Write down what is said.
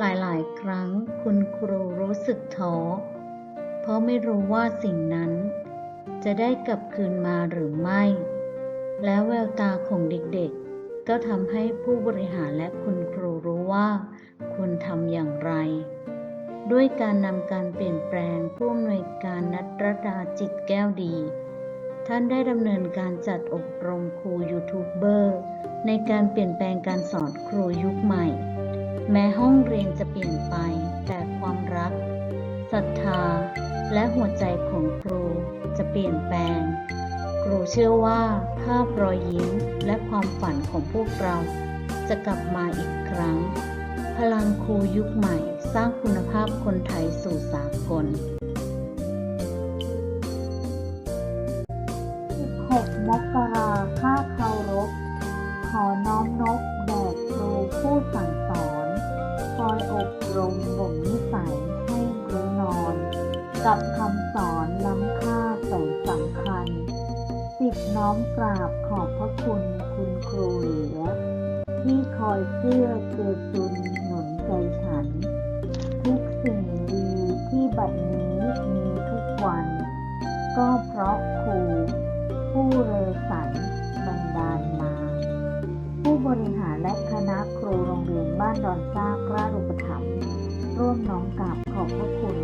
หลาย ๆ ครั้งคุณครูรู้สึกท้อ เพราะไม่รู้ว่าสิ่งนั้น จะได้กลับคืนมาหรือไม่ และแววตาของเด็ก ๆ ก็ทำให้ผู้บริหารและคุณครูรู้ว่าควรทำอย่างไร ด้วยการนำการเปลี่ยนแปลงผู้อำนวยการนัดรดาจิตแก้วดี ท่านได้ดำเนินการจัดอบรมครูยูทูบเบอร์ในการเปลี่ยนแปลงการสอนครูยุคใหม่ แม้ห้องเรียนจะเปลี่ยนไป แต่ความรักศรัทธา และหัวใจของครูจะเปลี่ยนแปลง ครูเชื่อว่าภาพรอยยิ้มและความฝันของพวกเราจะกลับมาอีกครั้ง พลังครูยุคใหม่สร้างคุณภาพคนไทยสู่สากล 16มกราค่า อยอบรมบ่มนิสัยให้รู้นอน กับคำสอนล้ำค่าแสนสำคัญสิบน้อมกราบขอบพระคุณคุณครูเหลือ ที่คอยเพื่อเกือจุนหนุนใจฉัน ทุกสิ่งดีที่บัดนี้มีทุกวัน ก็เพราะครูผู้เรอสัน บ้านดอนซากราชอุปถัมภ์ร่วมน้องกราบขอบพระคุณ